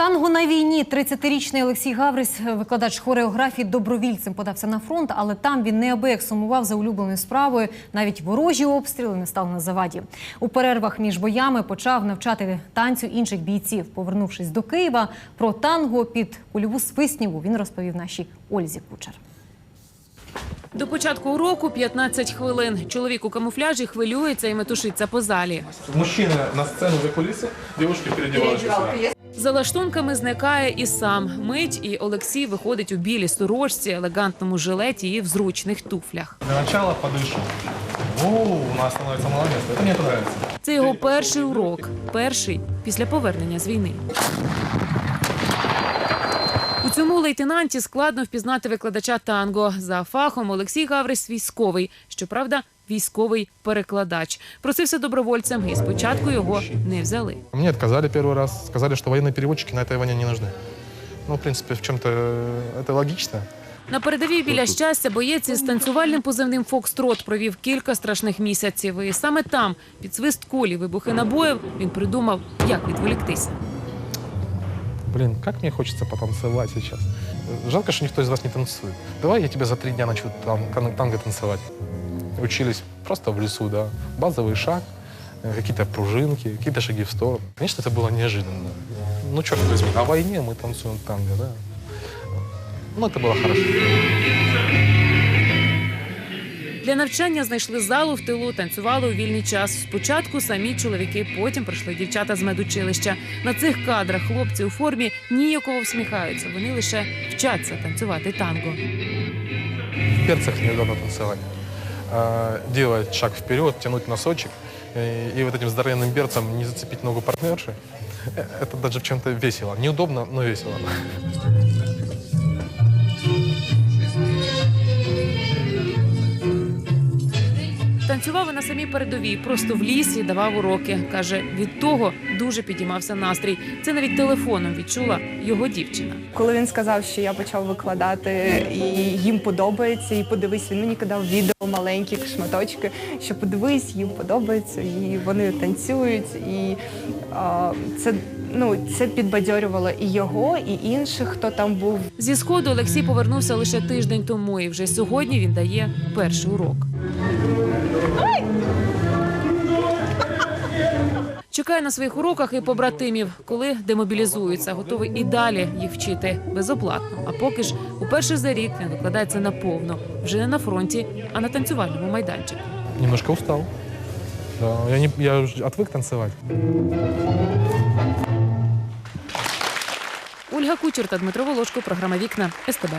Танго на війні. 30-річний Олексій Гаврис, викладач хореографії, добровільцем подався на фронт, але там він неабияк сумував за улюбленою справою. Навіть ворожі обстріли не стали на заваді. У перервах між боями почав навчати танцю інших бійців. Повернувшись до Києва, про танго під кульову свисніву він розповів нашій Ользі Кучер. До початку уроку 15 хвилин. Чоловік у камуфляжі хвилюється і метушиться по залі. Мужчины на сцену за кулисы, девушки переодеваются сюда. За лаштунками зникає і сам. Мить, і Олексій виходить у білій сорочці, елегантному жилеті і в зручних туфлях. Для начала подышу. О, у нас становится мало места. Это мне понравится. Це його перший урок, перший після повернення з війни. У цьому лейтенанті складно впізнати викладача танго. За фахом Олексій Гаврис військовий. Щоправда, військовий перекладач. Просився добровольцем, і спочатку його не взяли. Мне отказали первый раз. Сказали, что военные переводчики на этой войне не нужны. Ну, в принципе, в чем-то это логично. На передовій біля щастя боєць із танцювальним позивним Фокстрот провів кілька страшних місяців. І саме там, під свист кулі, вибухи набоїв, він придумав, як відволіктися. Блин, как мне хочется потанцевать сейчас. Жалко, что никто из вас не танцует. Давай я тебя за три дня начну там, тан- танго танцевать. Учились просто в лесу, да. Базовый шаг, э, какие-то пружинки, какие-то шаги в сторону. Конечно, это было неожиданно. Ну, черт возьми, на войне мы танцуем танго, да. Ну, это было хорошо. Для навчання знайшли залу в тилу, танцювали у вільний час. Спочатку самі чоловіки, потім прийшли дівчата з медучилища. На цих кадрах хлопці у формі ніяково всміхаються. Вони лише вчаться танцювати танго. В берцах недавно танцевать. А, Делать шаг вперед, тянуть носочек. э, И вот этим здоровенным берцем не зацепить ногу партнерши. Э, Это даже в чем-то весело. Неудобно, но весело. Танцював і на самій передовій, просто в лісі давав уроки. Каже, від того дуже підіймався настрій. Це навіть телефоном відчула його дівчина. Коли він сказав, що я почав викладати і їм подобається, і подивись, він мені кидав відео маленькі шматочки, що подивись, їм подобається, і вони танцюють. І а, це ну це підбадьорювало і його, і інших, хто там був. Зі сходу Олексій повернувся лише тиждень тому, і вже сьогодні він дає перший урок. Чекає на своїх уроках і побратимів, коли демобілізуються, готовий і далі їх вчити безоплатно. А поки ж уперше за рік він викладається наповну, вже не на фронті, а на танцювальному майданчику. Немножко устал. Да, я, не, я уже отвык танцевать. Ольга Кучер та Дмитро Волошко. Програма Вікна СТБ.